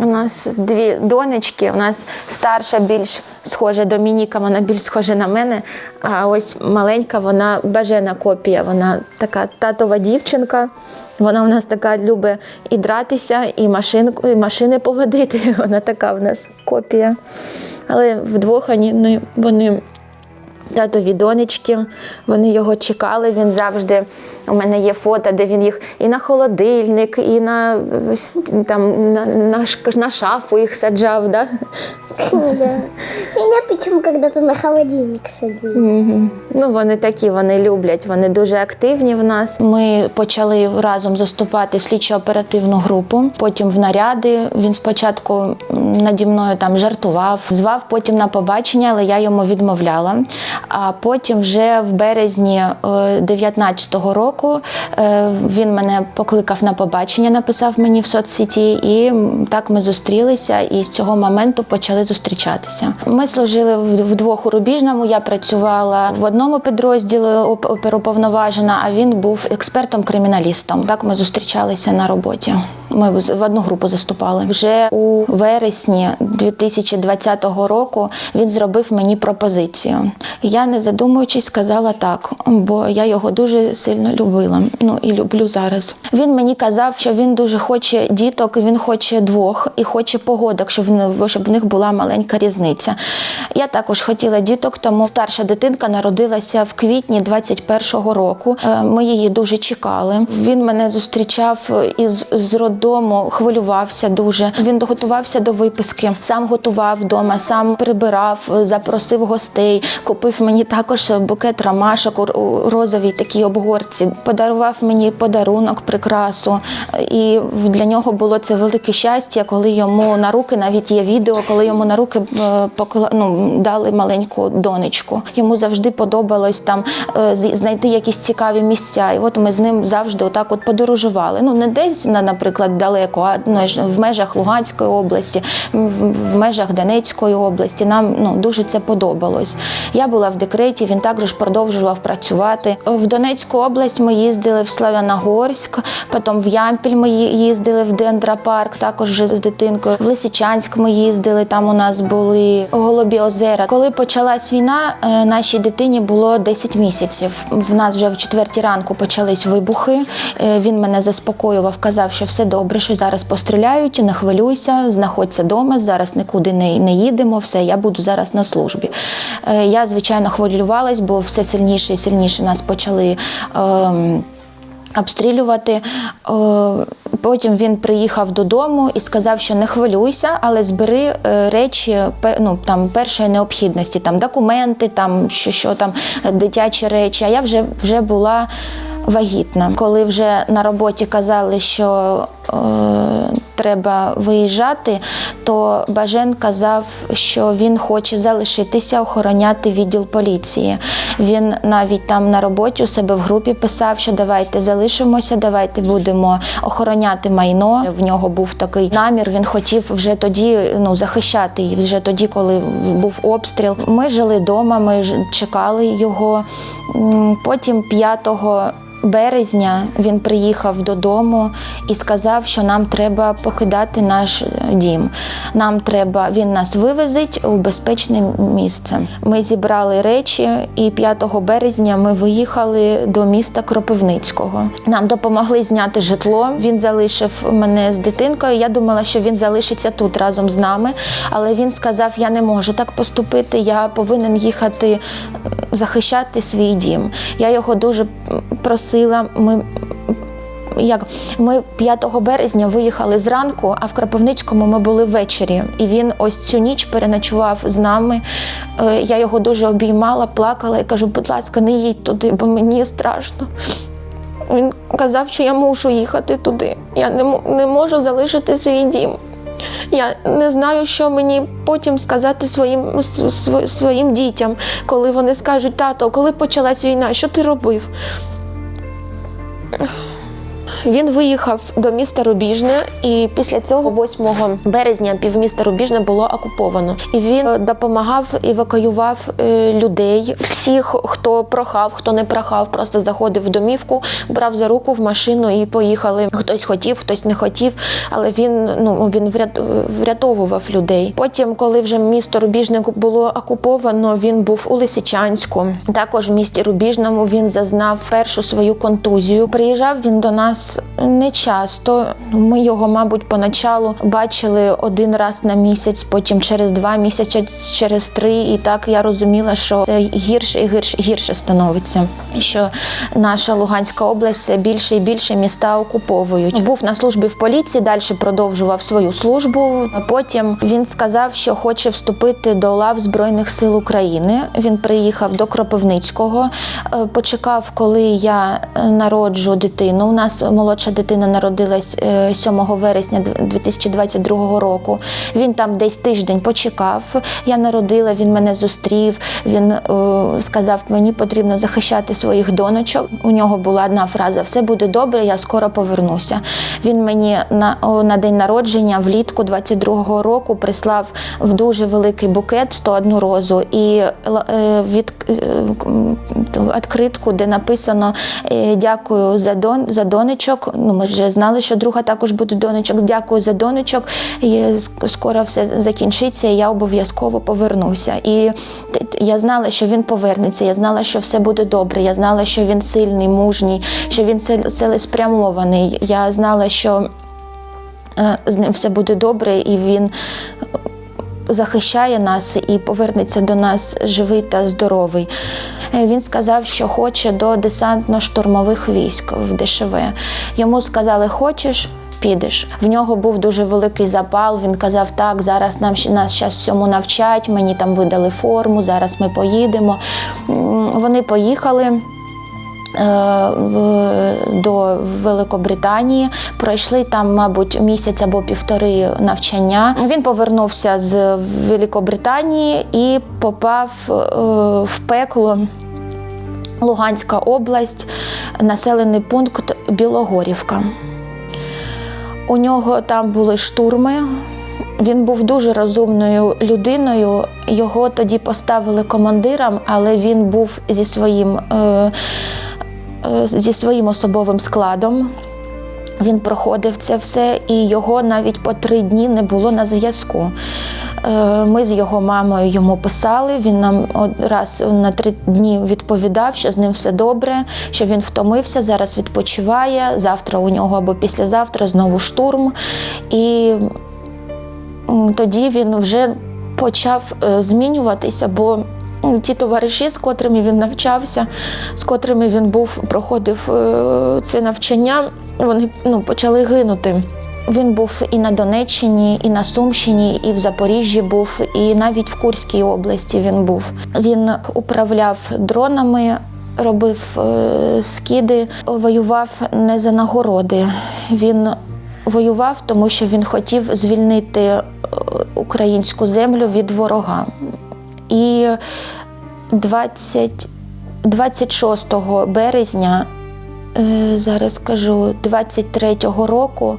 У нас дві донечки. У нас старша більш схожа Домініка, вона більш схожа на мене. А ось маленька, вона бажена копія. Вона така татова дівчинка. Вона у нас така любить і дратися, і, машинку, і машини поводити. Вона така в нас копія. Але вдвох вони, ну, вони татові донечки, вони його чекали. Він завжди. У мене є фото, де він їх і на холодильник, і на, е, там, на, на, на шафу їх саджав. Да? Да. Меня причем когда-то на холодильник садили. Мгм. Ну, вони такі, вони люблять, вони дуже активні в нас. Ми почали разом заступати в слідчо-оперативну групу, потім в наряди. Він спочатку наді мною там жартував, звав потім на побачення, але я йому відмовляла. А потім, вже в березні 19-го року, е, він мене покликав на побачення, написав мені в соцсеті, і так ми зустрілися. І з цього моменту почали зустрічатися. Ми служили вдвох у Рубіжному. Я працювала в одному підрозділі оп- оперуповноважена, а він був експертом-криміналістом. Так ми зустрічалися на роботі. Ми в одну групу заступали. Вже у вересні 2020 року він зробив мені пропозицію. Я не задумуючись сказала так, бо я його дуже сильно любила. Ну і люблю зараз. Він мені казав, що він дуже хоче діток, він хоче двох і хоче погодок, щоб щоб в них була маленька різниця. Я також хотіла діток, тому старша дитинка народилася в квітні 21-го року. Е, Ми її дуже чекали. Він мене зустрічав із з роддому, хвилювався дуже. Він готувався до виписки, сам готував вдома, сам прибирав, запросив гостей, купив мені також букет ромашок у розовій такій обгорці, подарував мені подарунок, прикрасу. І для нього було це велике щастя, коли йому на руки навіть є відео, коли йому на руки е, ну, дали маленьку донечку. Йому завжди подобалось там е, знайти якісь цікаві місця. І от ми з ним завжди отак от подорожували. Ну не десь, наприклад, далеко, а ну, в межах Луганської області, в, межах Донецької області. Нам ну дуже це подобалось. Я була в декреті, він також продовжував працювати. В Донецьку область ми їздили в Славяногорськ, потім в Ямпіль ми їздили в Дендропарк, також вже з дитинкою. В Лисичанськ ми їздили. Там у нас були голубі озера. Коли почалась війна, е, нашій дитині було 10 місяців. В нас вже в четвертій ранку почались вибухи. Е, Він мене заспокоював, казав, що все добре, що зараз постріляють, не хвилюйся, знаходься вдома, зараз нікуди не, не їдемо. Все, я буду зараз на службі. Е, Я, звичайно, хвилювалась, бо все сильніше і сильніше нас почали. ем, Обстрілювати. Е, Потім він приїхав додому і сказав, що не хвилюйся, але збери е, речі ну, там, першої необхідності, там, документи, там, що, що там, е, дитячі речі. А я вже, вже була вагітна. Коли вже на роботі казали, що треба виїжджати, то Бажен казав, що він хоче залишитися, охороняти відділ поліції. Він навіть там на роботі у себе в групі писав, що давайте залишимося, давайте будемо охороняти майно. В нього був такий намір. Він хотів вже тоді ну, захищати її, вже тоді, коли був обстріл. Ми жили вдома, ми чекали його. Потім 5 березня він приїхав додому і сказав, що нам треба покидати наш е, дім. Нам треба, він нас вивезить у безпечне місце. Ми зібрали речі, і 5 березня ми виїхали до міста Кропивницького. Нам допомогли зняти житло. Він залишив мене з дитинкою. Я думала, що він залишиться тут разом з нами, але він сказав: я не можу так поступити. Я повинен їхати захищати свій дім. Я його дуже просила. Ми як ми 5 березня виїхали зранку, а в Кропивницькому ми були ввечері. І він ось цю ніч переночував з нами. Е, Я його дуже обіймала, плакала і кажу, будь ласка, не їдь туди, бо мені страшно. Він казав, що я мушу їхати туди. Я не, не можу залишити свій дім. Я не знаю, що мені потім сказати своїм, своїм дітям, коли вони скажуть, тато, коли почалась війна, що ти робив? Ugh. Він виїхав до міста Рубіжне, і після цього, 8 березня, півміста Рубіжне було окуповано. І він е, допомагав евакуював е, людей. Всіх, хто прохав, хто не прохав, просто заходив в домівку, брав за руку в машину і поїхали. Хтось хотів, хтось не хотів, але він ну він врят- врятовував людей. Потім, коли вже місто Рубіжне було окуповано, він був у Лисичанську. Також в місті Рубіжному він зазнав першу свою контузію. Приїжджав він до нас не часто. Ми його, мабуть, поначалу бачили один раз на місяць, потім через два місяці, через три. І так я розуміла, що це гірше і гірше, гірше становиться. Що наша Луганська область все більше і більше міста окуповують. Був на службі в поліції, далі продовжував свою службу. Потім він сказав, що хоче вступити до лав Збройних сил України. Він приїхав до Кропивницького, е, почекав, коли я е, народжу дитину. У нас молодша дитина народилась е, 7 вересня 2022 року. Він там десь тиждень почекав. Я народила, він мене зустрів. Він е, сказав, мені потрібно захищати своїх донечок. У нього була одна фраза: все буде добре, я скоро повернуся. Він мені на, на день народження влітку 22-го року прислав в дуже великий букет 101 розу і е, від е, відкритку, де написано е, Дякую за дон за донечок. Ну ми вже знали, що друга також буде донечок. Дякую за донечок. І скоро все закінчиться. і Я обов'язково повернуся. І я знала, що він повернеться. Я знала, що все буде добре. Я знала, що він сильний, мужній, що він цілеспрямований. Я знала, що е, з ним все буде добре, і він захищає нас і повернеться до нас живий та здоровий. Е, Він сказав, що хоче до десантно-штурмових військ в ДШВ. Йому сказали, хочеш. Підеш. В нього був дуже великий запал. Він казав, так, зараз нам нас зараз всьому навчать, мені там видали форму, зараз ми поїдемо. Вони поїхали до Великобританії. Пройшли там, мабуть, місяць або півтори навчання. Він повернувся з Великобританії і попав е, в пекло. Луганська область, населений пункт Білогорівка. У нього там були штурми. Він був дуже розумною людиною. Його тоді поставили командиром, але він був зі своїм, е, е, зі своїм особовим складом. Він проходив це все, і його навіть по три дні не було на зв'язку. Е, Ми з його мамою йому писали. Він нам раз на три дні відповідав, що з ним все добре, що він втомився, зараз відпочиває. Завтра у нього або післязавтра знову штурм. І тоді він вже почав е, змінюватися, бо ті товариші, з котрими він навчався, з котрими він був, проходив е, це навчання, вони ну, почали гинути. Він був і на Донеччині, і на Сумщині, і в Запоріжжі був, і навіть в Курській області він був. Він управляв дронами, робив е, скиди, воював не за нагороди. Він воював, тому що він хотів звільнити е, українську землю від ворога. І 20, 26 березня, е, зараз скажу, 23-го року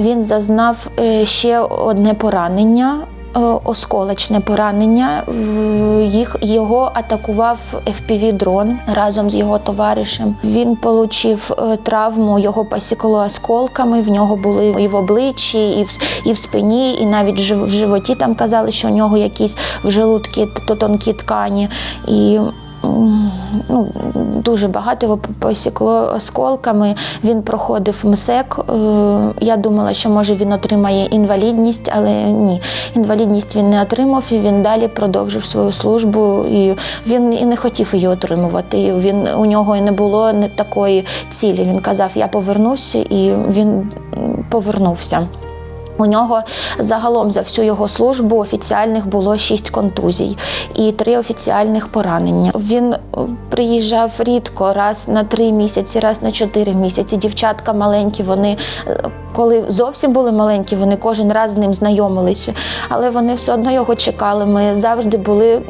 він зазнав е, ще одне поранення. Е, Осколочне поранення. Їх його атакував FPV-дрон разом з його товаришем. Він отримав травму, його посікло осколками. В нього були і в обличчі, і в, і в спині, і навіть в животі там казали, що у нього якісь в желудки то тонкі ткані. І ну, дуже багато його посікло осколками. Він проходив МСЕК. Е, Я думала, що може він отримає інвалідність, але ні. Інвалідність він не отримав, і він далі продовжив свою службу. І він і не хотів її отримувати. Він у нього і не було такої цілі. Він казав, я повернуся, і він повернувся. У нього загалом за всю його службу офіціальних було шість контузій і три офіціальних поранення. Він е, приїжджав рідко, раз на три місяці, раз на чотири місяці. Дівчатка маленькі, вони е, коли зовсім були маленькі, вони кожен раз з ним знайомилися, але вони все одно його чекали. Ми завжди були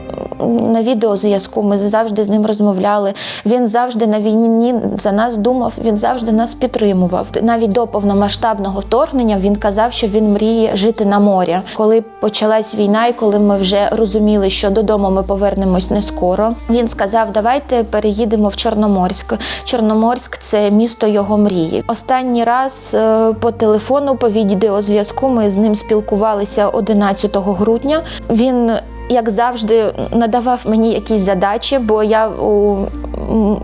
на відеозв'язку. Ми завжди з ним розмовляли. Він завжди на війні за нас думав, він завжди нас підтримував. Навіть до повномасштабного вторгнення він казав, що він мріє жити на морі. Коли почалась війна, і коли ми вже розуміли, що додому ми повернемось не скоро, він сказав: Давайте переїдемо в Чорноморськ. Чорноморськ це місто його мрії. Останній раз е, по телефону, по відеозв'язку, ми з ним спілкувалися 11 грудня. Він як завжди, надавав мені якісь задачі, бо я у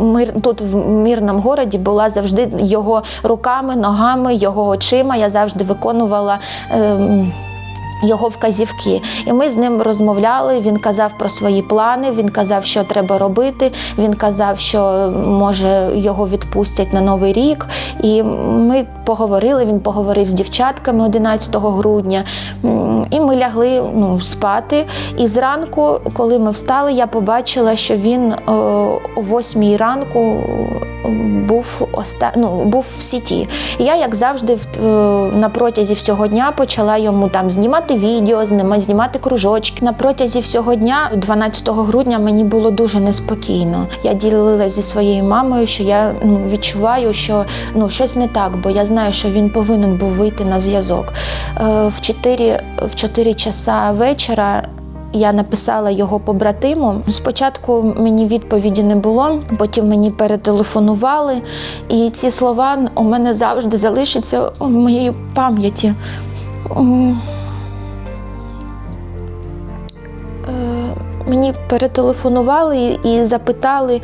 мир тут в мирному городі була завжди його руками, ногами, його очима. Я завжди виконувала. ем, його вказівки, і ми з ним розмовляли. Він казав про свої плани. Він казав, що треба робити. Він казав, що може його відпустять на новий рік. І ми поговорили. Він поговорив з дівчатками 11 грудня. І ми лягли ну, спати. І зранку, коли ми встали, я побачила, що він е, о 8 ранку був оста... ну, був в сіті. Я, як завжди, в- е, на протязі всього дня почала йому там знімати відео, знімати кружочки. На протязі всього дня, 12 грудня, мені було дуже неспокійно. Я ділилася зі своєю мамою, що я ну, відчуваю, що ну, щось не так, бо я знаю, що він повинен був вийти на зв'язок. Е, В 4, в 4 часа вечора я написала його побратиму. Спочатку мені відповіді не було, потім мені перетелефонували, і ці слова у мене завжди залишаться в моїй пам'яті. Е, Мені перетелефонували і запитали,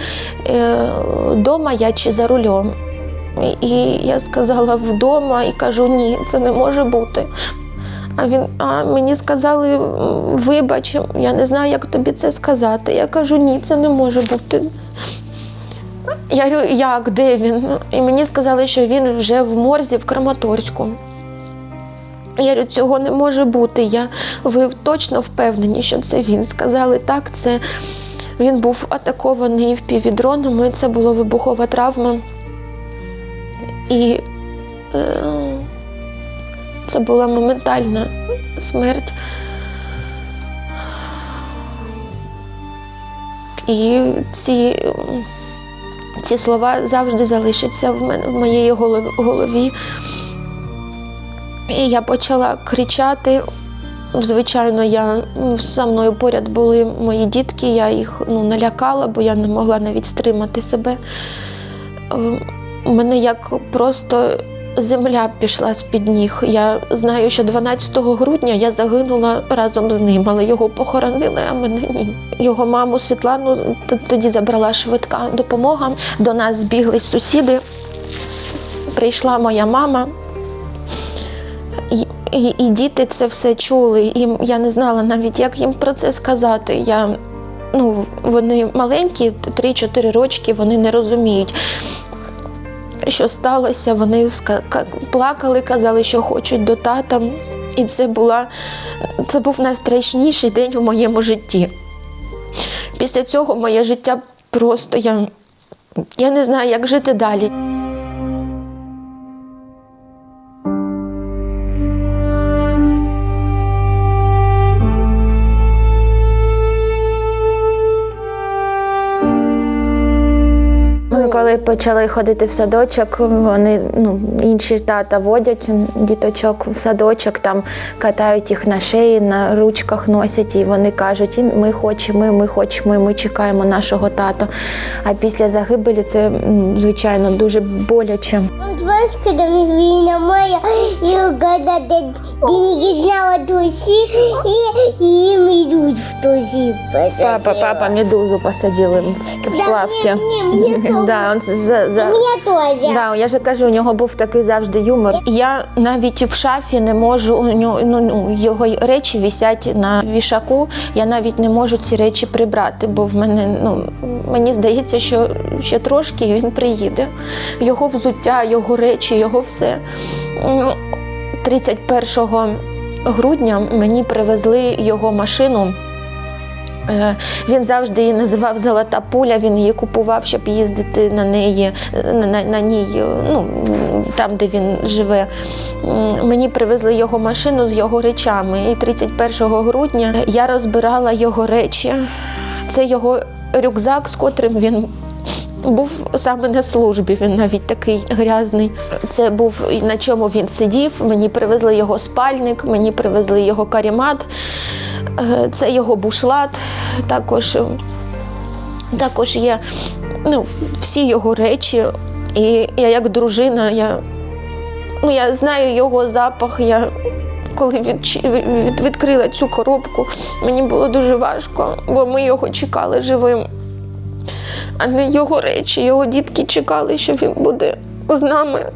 е, дома я чи за рулем. І я сказала вдома і кажу, ні, це не може бути. А він а мені сказали, «М, вибач, я не знаю, як тобі це сказати. Я кажу, ні, це не може бути. Я говорю, як, де він? І мені сказали, що він вже в морзі в Краматорську. Я говорю, цього не може бути. Я, ви точно впевнені, що це він. Сказали, так, це він був атакований впівдронами, це була вибухова травма. І е, це була моментальна смерть. І ці, ці слова завжди залишаться в мене в моїй голові. І я почала кричати. Звичайно, я ну, за мною поряд були мої дітки, я їх ну, налякала, бо я не могла навіть стримати себе. Е, У мене як просто земля пішла з-під ніг. Я знаю, що 12 грудня я загинула разом з ним, але його похоронили, а мене ні. Його маму Світлану тоді забрала швидка допомога. До нас збіглись сусіди. Прийшла моя мама. І, і діти це все чули. І я не знала навіть, як їм про це сказати. Я, ну, вони маленькі, 3-4 рочки, вони не розуміють. Що сталося, вони плакали, казали, що хочуть до тата. І це, була, це був найстрашніший день в моєму житті. Після цього моє життя просто я, я не знаю, як жити далі. Почали ходити в садочок, вони ну, інші тата водять діточок в садочок, там катають їх на шиї, на ручках носять, і вони кажуть, «І ми хочемо, ми хочемо, ми чекаємо нашого тата. А після загибелі це звичайно дуже боляче. Когда вина моя, когда ты деньги знала и, и им идут в туси. Папа, папа медузу посадили в, в плавки. Да, он за, за... Мне тоже. Да, я ж кажу, у нього був такий завжди юмор. Я навіть в шафі не можу у нього ну, ну, його речі висять на вішаку. Я навіть не можу ці речі прибрати, бо в мене ну мені здається, що ще трошки він приїде. Його взуття, його речі, його все. Ну, 31 грудня мені привезли його машину. Е, Він завжди її називав Золота пуля, він її купував, щоб їздити на неї, на, на, на ній, е, ну, там, де він живе. Мені привезли його машину з його речами. І 31 грудня я розбирала його речі. Це його рюкзак, з котрим він. Був саме на службі, він навіть такий грязний. Це був на чому він сидів. Мені привезли його спальник, мені привезли його карімат, Е, це його бушлат. Також, також є ну, всі його речі. І я як дружина, я, ну, я знаю його запах. Я коли відчи- від, відкрила цю коробку, мені було дуже важко, бо ми його чекали живим. А не його речі. Його дітки чекали, що він буде з нами.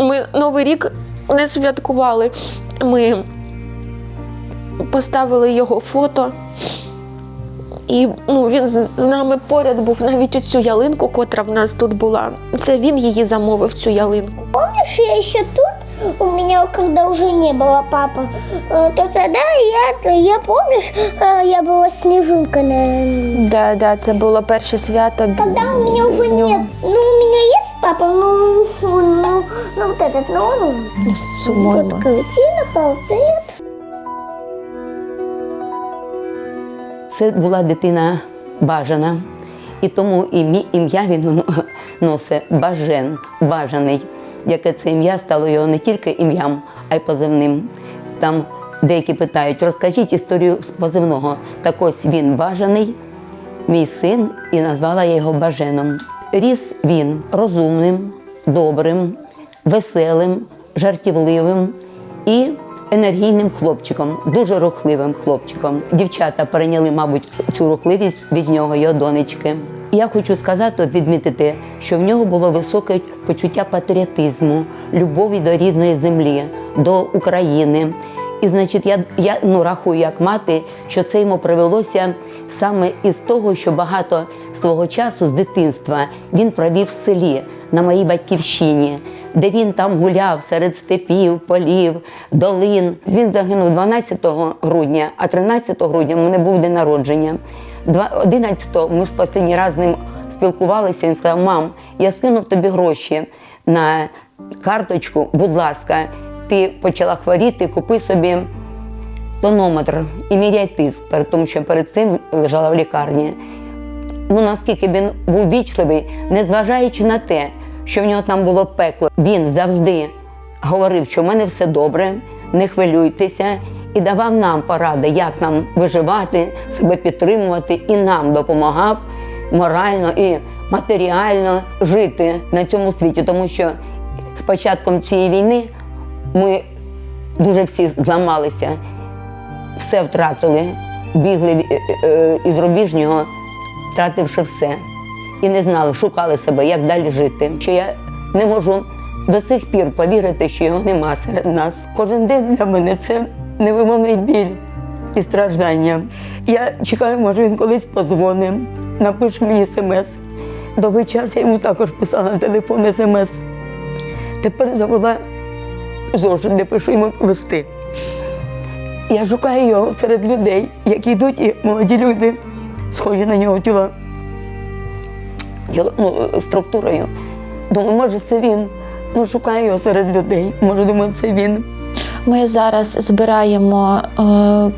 Ми Новий рік не святкували. Ми поставили його фото. І ну, він з нами поряд був навіть оцю ялинку, котра в нас тут була. Це він її замовив, цю ялинку. Помнишь, я еще тут, у меня, когда уже не было папы, э, то тогда я, я помнишь, э, я была снежинка на... Да, да, це було перше свято. б- Когда у меня уже з нього. нет, ну у меня есть папа, ну, ну, ну вот этот, ну, ну, Сумуємо. вот картина, портрет. Це була дитина бажана, і тому ім'я, ім'я він носить Бажен, бажаний, яке це ім'я стало його не тільки ім'ям, а й позивним. Там деякі питають, розкажіть історію позивного. Так ось він бажаний, мій син, і назвала я його Баженом. Ріс він розумним, добрим, веселим, жартівливим і енергійним хлопчиком, дуже рухливим хлопчиком. Дівчата перейняли, мабуть, цю рухливість від нього, його донечки. Я хочу сказати, відмітити, що в нього було високе почуття патріотизму, любові до рідної землі, до України. І значить, я, я ну, рахую як мати, що це йому привелося саме із того, що багато свого часу з дитинства він провів в селі на моїй батьківщині, де він там гуляв серед степів, полів, долин. Він загинув 12 грудня, а 13 грудня в мене був день народження. 11-го ми ж останній раз з ним спілкувалися. Він сказав: Мам, я скинув тобі гроші на карточку, будь ласка, ти почала хворіти, купи собі тонометр і міряй тиск, тому що перед цим лежала в лікарні. Ну наскільки він був вічливий, незважаючи на те, що в нього там було пекло, він завжди говорив, що в мене все добре, не хвилюйтеся, і давав нам поради, як нам виживати, себе підтримувати, і нам допомагав морально і матеріально жити на цьому світі, тому що з початком цієї війни ми дуже всі зламалися, все втратили, бігли е, е, із рубіжнього, втративши все. І не знали, шукали себе, як далі жити. Що я не можу до сих пір повірити, що його нема серед нас. Кожен день для мене це невимовний біль і страждання. Я чекаю, може він колись позвонить, напише мені смс. Довгий час я йому також писала на телефон смс. Тепер завела зошит, де пишу йому листи. Я шукаю його серед людей, які йдуть, і молоді люди, схожі на нього тіло, тіло ну, структурою. Думаю, може, це він. Ну, шукаю його серед людей. Може, думаю, це він. Ми зараз збираємо е,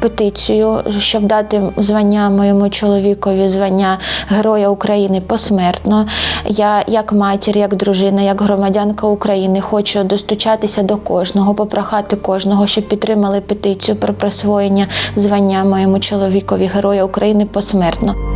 петицію, щоб дати звання моєму чоловікові, звання Героя України посмертно. Я, як матір, як дружина, як громадянка України, хочу достучатися до кожного, попрохати кожного, щоб підтримали петицію про присвоєння звання моєму чоловікові Героя України посмертно.